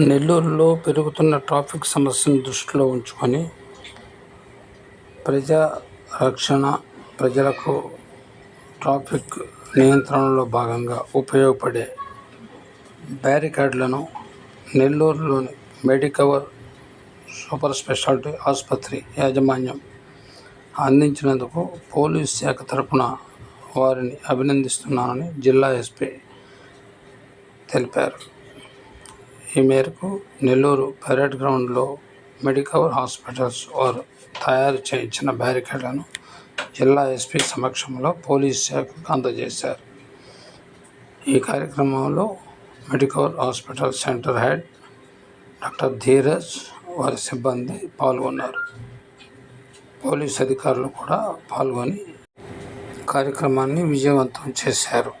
నెల్లూరులో పెరుగుతున్న ట్రాఫిక్ సమస్యను దృష్టిలో ఉంచుకొని ప్రజా రక్షణ ప్రజలకు ట్రాఫిక్ నియంత్రణలో భాగంగా ఉపయోగపడే బ్యారికేడ్లను నెల్లూరులోని మెడికవర్ సూపర్ స్పెషాలిటీ ఆసుపత్రి యాజమాన్యం అందించినందుకు పోలీస్ శాఖ తరపున వారిని అభినందిస్తున్నానని జిల్లా ఎస్పీ తెలిపారు. ఈ మేరకు నెల్లూరు పరేడ్ గ్రౌండ్లో మెడికవర్ హాస్పిటల్స్ వారు తయారు చేయించిన బ్యారికేడ్లను జిల్లా ఎస్పీ సమక్షంలో పోలీస్ శాఖకు అందజేశారు. ఈ కార్యక్రమంలో Medicover hospital centre head doctor Dheeraj వారి సిబ్బంది పాల్గొన్నారు. పోలీస్ అధికారులు కూడా పాల్గొని కార్యక్రమాన్ని విజయవంతం చేశారు.